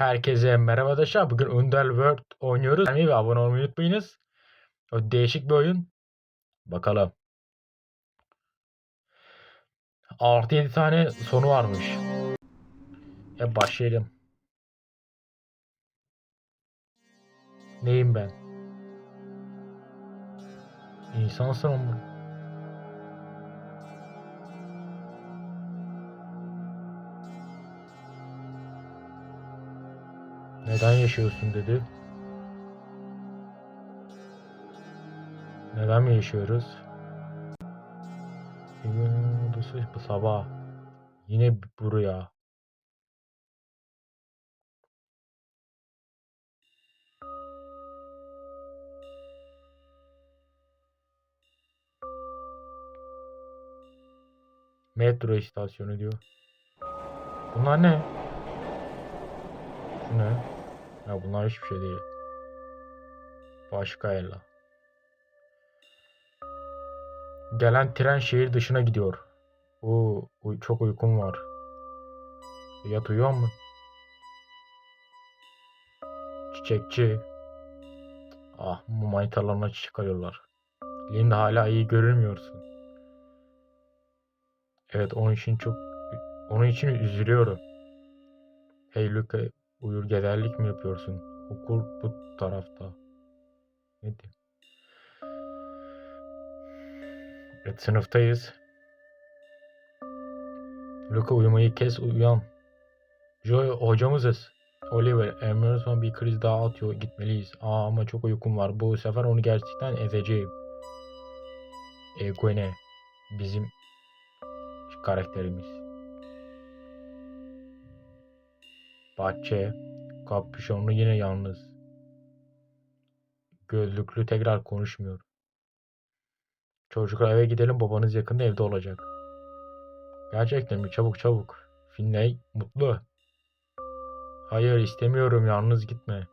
Herkese merhaba arkadaşlar. Bugün Underworld oynuyoruz. Beğenmeyi ve abone olmayı unutmayınız. O değişik bir oyun. Bakalım. Artı 7 tane sonu varmış. Ya başlayalım. Neyim ben? İnsansın ama. Neden yaşıyorsun dedi. Neden mi yaşıyoruz? Bugün odası bu sabah. Yine buraya. Metro istasyonu diyor. Bunlar ne? Şu ne? Ya bunlar hiçbir şey değil. Başka ella. Gelen tren şehir dışına gidiyor. Oo, çok uykum var. Yat uyuyor mu? Çiçekçi. Ah, bu manitalarına çiçek alıyorlar. Linda hala iyi görünmüyorsun. Evet, onun için çok onun için üzülüyorum. Hey Luca, uyur gezerlik mi yapıyorsun? Okul bu tarafta. Ne diyeyim? Evet, sınıftayız. Luca uyumayı kes, uyan. Joy hocamızız. Oliver, Emerson bir kriz daha atıyor. Gitmeliyiz. Aa ama çok uykum var. Bu sefer onu gerçekten ezeceğim. E, Gwen'e. Bizim karakterimiz. Bahçe. Kapüşonlu yine yalnız. Gözlüklü tekrar konuşmuyor. Çocuklar eve gidelim babanız yakında evde olacak. Gerçekten mi? Çabuk çabuk. Finley mutlu. Hayır istemiyorum yalnız gitme.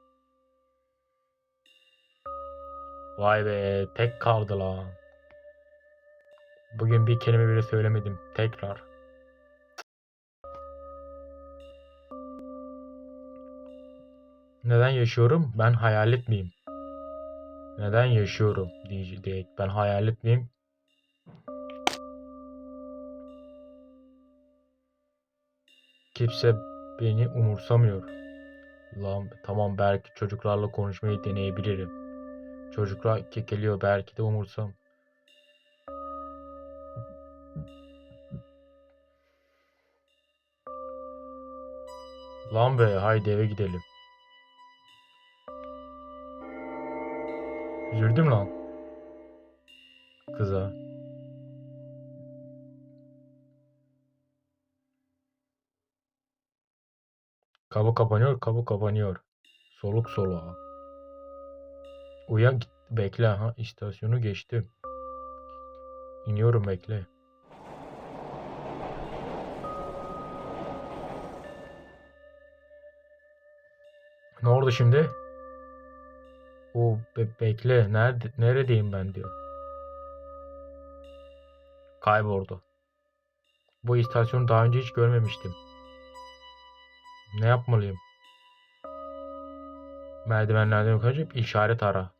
Vay be tek kaldı la. Bugün bir kelime bile söylemedim. Tekrar. Neden yaşıyorum? Ben hayalet miyim? Neden yaşıyorum diye, diye ben hayalet miyim? Kimse beni umursamıyor. Lan tamam belki çocuklarla konuşmayı deneyebilirim. Çocuklar kekeliyor belki de umursam. Lan be haydi eve gidelim. Üzüldüm lan. Kıza. Kapı kapanıyor, kapı kapanıyor. Soluk soluğa. Uyan git, bekle ha istasyonu geçtim. İniyorum bekle. Ne oldu şimdi? O be- bekle nerede neredeyim ben diyor. Kayboldu. Bu istasyonu daha önce hiç görmemiştim. Ne yapmalıyım? Merdivenlerden yukarı çıkıp işaret ara.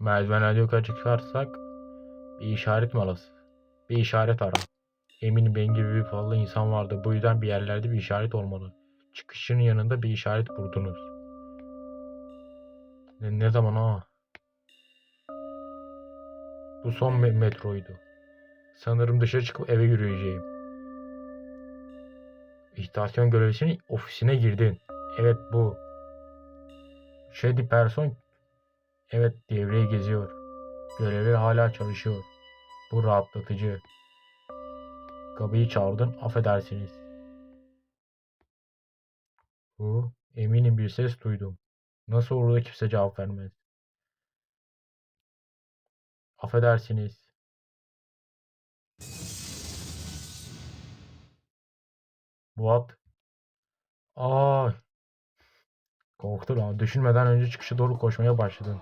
Merdivenlerden yukarı çıkarsak bir işaret mi alasın? Bir işaret ara. Eminim benim gibi bir fazla insan vardı. Bu yüzden bir yerlerde bir işaret olmalı. Çıkışın yanında bir işaret kurdunuz. Ne, ne zaman ha? Bu son me- metroydu. Sanırım dışarı çıkıp eve yürüyeceğim. İstasyon görevlisinin ofisine girdin. Evet bu. Shady person evet devreyi geziyor. Görevli hala çalışıyor. Bu rahatlatıcı. Kapıyı çaldın affedersiniz. Bu eminim bir ses duydum. Nasıl olur da kimse cevap vermez. Affedersiniz. What? Ay. Korktu lan. Düşünmeden önce çıkışa doğru koşmaya başladın.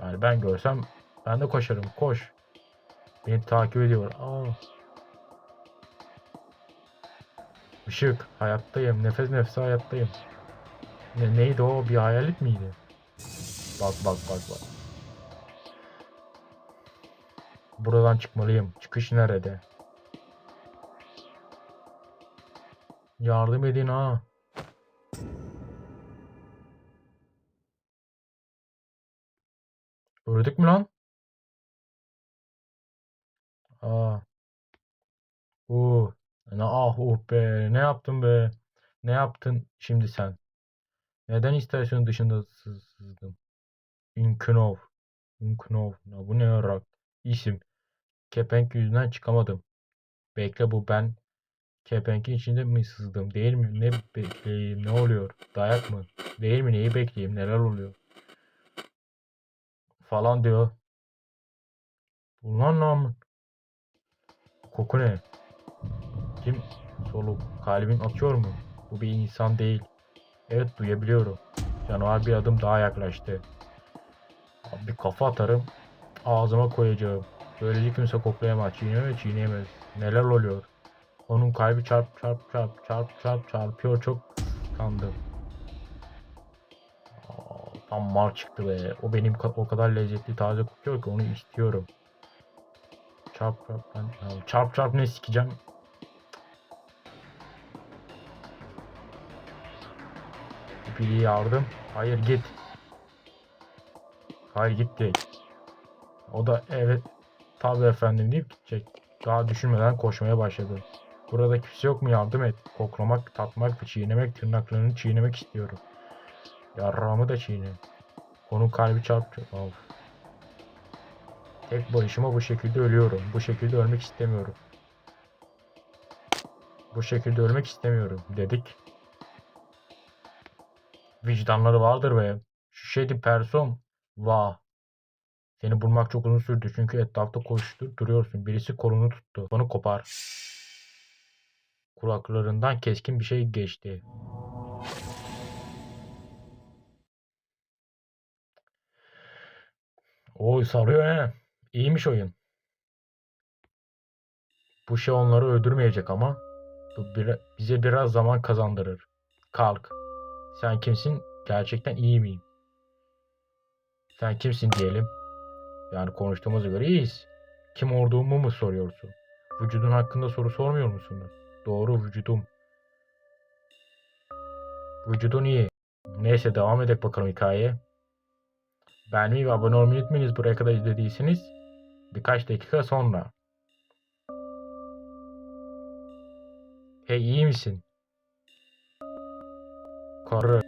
Yani ben görsem ben de koşarım. Koş. Beni takip ediyor. Aa. Işık. Hayattayım. Nefes nefese hayattayım. Ne, neydi o? Bir hayalet miydi? Bak bak bak bak. Buradan çıkmalıyım. Çıkış nerede? Yardım edin ha. Öldük mü lan? Aa. Oo. Ne ah oh be. Ne yaptın be? Ne yaptın şimdi sen? Neden istasyon dışında sız- sızdım? Ünkenov. Ya bu ne yarak? İsim. Kepenk yüzünden çıkamadım. Bekle bu ben kepenkin içinde mi sızdım? Değil mi? Ne bekleyeyim? Ne oluyor? Dayak mı? Değil mi? Neyi bekleyeyim? Neler oluyor? Falan diyor. Ulan lan. Koku ne? Kim? Soluk. Kalbin atıyor mu? Bu bir insan değil. Evet duyabiliyorum. Canavar bir adım daha yaklaştı. Bir kafa atarım. Ağzıma koyacağım. Böylece kimse koklayamaz. Çiğneyemez, çiğneyemez. Neler oluyor? Onun kalbi çarp çarp çarp çarp çarp çarpıyor. Çok kandım. Tam mar çıktı be. O benim o kadar lezzetli taze kokuyor ki onu istiyorum. Çarp çarp ben çarp çarp ne sikeceğim? Bir yardım. Hayır git. Hayır gitti. O da evet tabii efendim deyip gidecek. Daha düşünmeden koşmaya başladı. Burada kimse yok mu yardım et. Koklamak, tatmak çiğnemek, tırnaklarını çiğnemek istiyorum. Yarrağımı da çiğne. Onun kalbi çarptı. Of. Tek başıma bu şekilde ölüyorum. Bu şekilde ölmek istemiyorum. Bu şekilde ölmek istemiyorum dedik. Vicdanları vardır be. Şu şeydi person. Vah. Seni bulmak çok uzun sürdü çünkü etrafta koştur duruyorsun. Birisi kolunu tuttu. Onu kopar. Kulaklarından keskin bir şey geçti. Oy sarıyor he. İyiymiş oyun. Bu şey onları öldürmeyecek ama bu bir- bize biraz zaman kazandırır. Kalk. Sen kimsin? Gerçekten iyi miyim? Sen kimsin diyelim. Yani konuştuğumuza göre iyiyiz. Kim olduğumu mu soruyorsun? Vücudun hakkında soru sormuyor musunuz? Doğru vücudum. Vücudun iyi. Neyse devam edelim bakalım hikayeye. Beğenmeyi ve abone olmayı unutmayınız buraya kadar izlediyseniz. Birkaç dakika sonra. Hey iyi misin? Karı.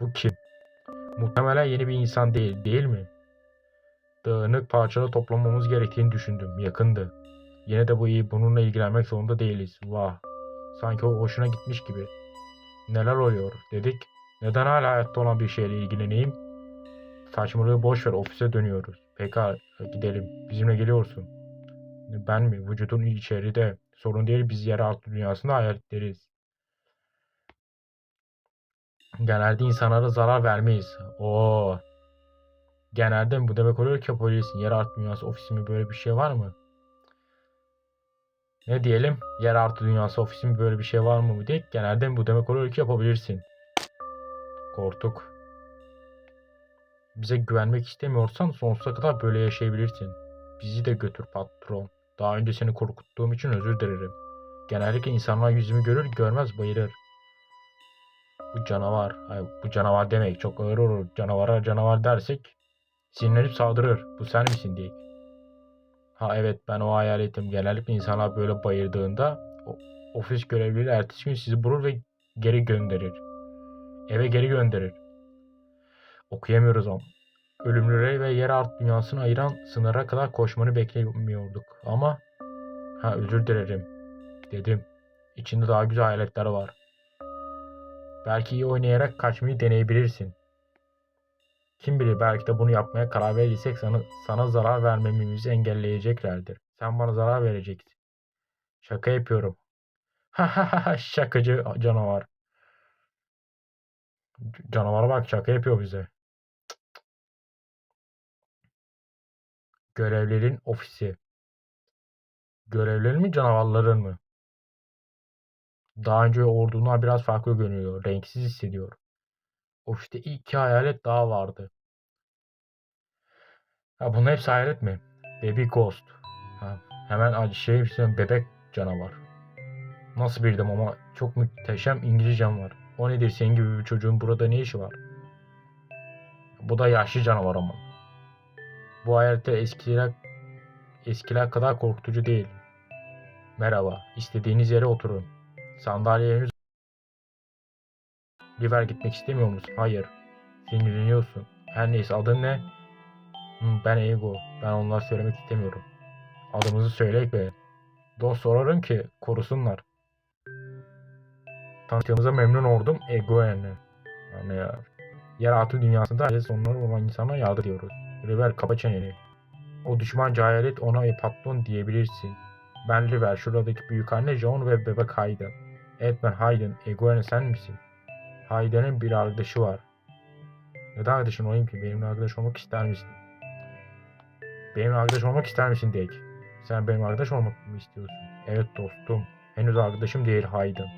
Bu kim? Muhtemelen yeni bir insan değil, değil mi? Dağınık parçalı toplamamız gerektiğini düşündüm. Yakındı. Yine de bu iyi. Bununla ilgilenmek zorunda değiliz. Vah. Sanki o hoşuna gitmiş gibi. Neler oluyor dedik. Neden hala hayatta olan bir şeyle ilgileneyim? Saçmalığı boş ver. Ofise dönüyoruz. Pekala gidelim. Bizimle geliyorsun. Ben mi? Vücudun içeride. Sorun değil. Biz yeraltı dünyasında hayaletleriz. Genelde insanlara zarar vermeyiz. Oo. Genelde? Bu demek oluyor ki polisin yeraltı dünyası ofisi böyle bir şey var mı? Ne diyelim? Yeraltı dünyası ofisi böyle bir şey var mı diye. Genelde bu demek oluyor ki yapabilirsin. Korktuk. Bize güvenmek istemiyorsan sonsuza kadar böyle yaşayabilirsin. Bizi de götür patron. Daha önce seni korkuttuğum için özür dilerim. Genellikle insanlar yüzümü görür görmez bayılır. Bu canavar. Bu canavar demek çok ağır olur. Canavara canavar dersek sinirlenip saldırır. Bu sen misin diye. Ha evet ben o hayaletim. Genellikle insanlar böyle bayırdığında o- ofis görevlileri ertesi gün sizi bulur ve geri gönderir. Eve geri gönderir. Okuyamıyoruz ama. Ölümlüleri ve yer alt dünyasını ayıran sınıra kadar koşmanı beklemiyorduk. Ama ha özür dilerim dedim. İçinde daha güzel hayaletler var. Belki iyi oynayarak kaçmayı deneyebilirsin. Kim bilir belki de bunu yapmaya karar verirsek sana, sana zarar vermememizi engelleyeceklerdir. Sen bana zarar vereceksin. Şaka yapıyorum. Şakacı canavar. Canavara bak şaka yapıyor bize. Görevlerin ofisi. Görevlerin mi canavarların mı? Daha önce ordundan biraz farklı görünüyor. Renksiz hissediyor. Ofiste iki hayalet daha vardı. Ha bunun hepsi hayalet mi? Baby Ghost. Ha, hemen şey bebek canavar. Nasıl bildim ama çok muhteşem İngilizcem var. O nedir senin gibi bir çocuğun burada ne işi var? Bu da yaşlı canavar ama. Bu hayaletler eskiler, eskiler kadar korkutucu değil. Merhaba, istediğiniz yere oturun. Sandalye Liver gitmek istemiyor musun? Hayır. Sinirleniyorsun. Her neyse adın ne? Hmm, ben Ego. Ben onları söylemek istemiyorum. Adımızı söyle be. Dost sorarım ki korusunlar. Tanıştığımıza memnun oldum. Ego yani. Yani ya. Yeraltı dünyasında biz onları olan insana yardım ediyoruz. River kapa çeneni. O düşmanca hayalet ona patron diyebilirsin. Ben River, şuradaki büyük anne John ve bebek Hayden. Ben Hayden. Egoen sen misin? Hayden'in bir arkadaşı var. Neden arkadaşın olayım ki? Benimle arkadaş olmak ister misin? Benimle arkadaş olmak ister misin Dek? Sen benim arkadaş olmak mı istiyorsun? Evet dostum. Henüz arkadaşım değil Hayden.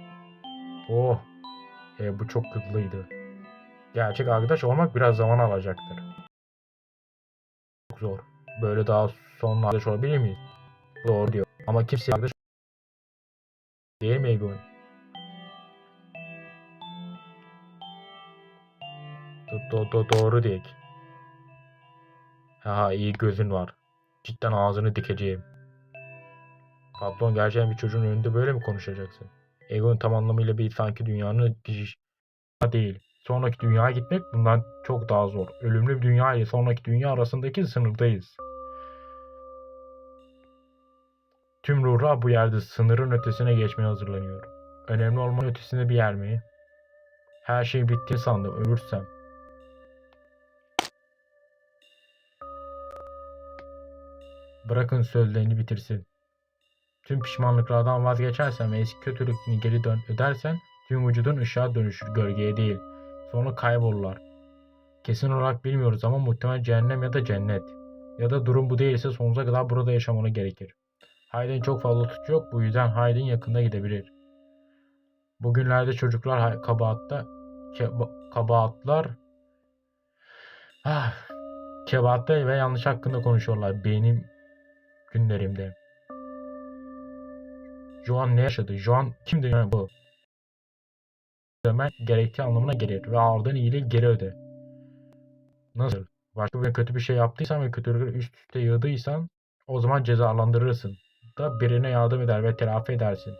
Oh. E, bu çok hızlıydı. Gerçek arkadaş olmak biraz zaman alacaktır. Çok zor. Böyle daha sonra arkadaş olabilir miyiz? Doğru diyor. Ama kimse arkadaş değil mi Egon? Do- do- do- doğru değil. Ha iyi gözün var. Cidden ağzını dikeceğim. Patron gerçekten bir çocuğun önünde böyle mi konuşacaksın? Egon tam anlamıyla bir sanki dünyanın değil. Sonraki dünyaya gitmek bundan çok daha zor. Ölümlü bir dünya ile sonraki dünya arasındaki sınırdayız. Tüm ruhlar bu yerde sınırın ötesine geçmeye hazırlanıyor. Önemli olmanın ötesinde bir yer mi? Her şey bitti sandım ölürsem. Bırakın sözlerini bitirsin. Tüm pişmanlıklardan vazgeçersen ve eski kötülüklerini geri dön ödersen tüm vücudun ışığa dönüşür gölgeye değil. Sonra kaybolurlar. Kesin olarak bilmiyoruz ama muhtemel cehennem ya da cennet. Ya da durum bu değilse sonsuza kadar burada yaşamanı gerekir. Hayden çok fazla suç yok bu yüzden Hayden yakında gidebilir. Bugünlerde çocuklar kabahatta keba- kabahatlar ah, kebahatta ve yanlış hakkında konuşuyorlar benim günlerimde. Joan ne yaşadı? Joan kimdi yani bu? Ödemen gerektiği anlamına gelir ve ardından iyiliği geri öde. Nasıl? Başka bir kötü bir şey yaptıysan ve kötülükleri üst üste yığdıysan o zaman cezalandırırsın. Da birine yardım eder ve telafi edersin.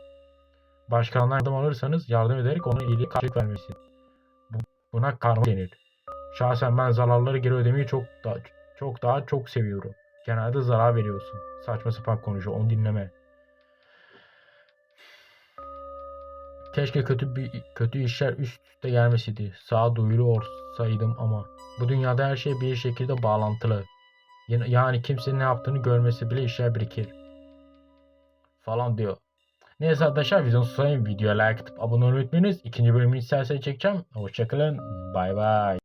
Başkalarına yardım alırsanız yardım ederek ona iyiliği karşılık vermesin. Bu- Buna karma denir. Şahsen ben zararları geri ödemeyi çok daha çok daha çok seviyorum. Genelde zarar veriyorsun. Saçma sapan konuşuyor. Onu dinleme. Keşke kötü bir kötü işler üst üste gelmeseydi. Sağduyulu olsaydım ama bu dünyada her şey bir şekilde bağlantılı. Yani kimsenin ne yaptığını görmesi bile işler birikir. Falan diyor. Neyse arkadaşlar videonun sonuna videoya like atıp abone olmayı unutmayınız. İkinci bölümünü isterseniz çekeceğim. Hoşçakalın. Bay bay.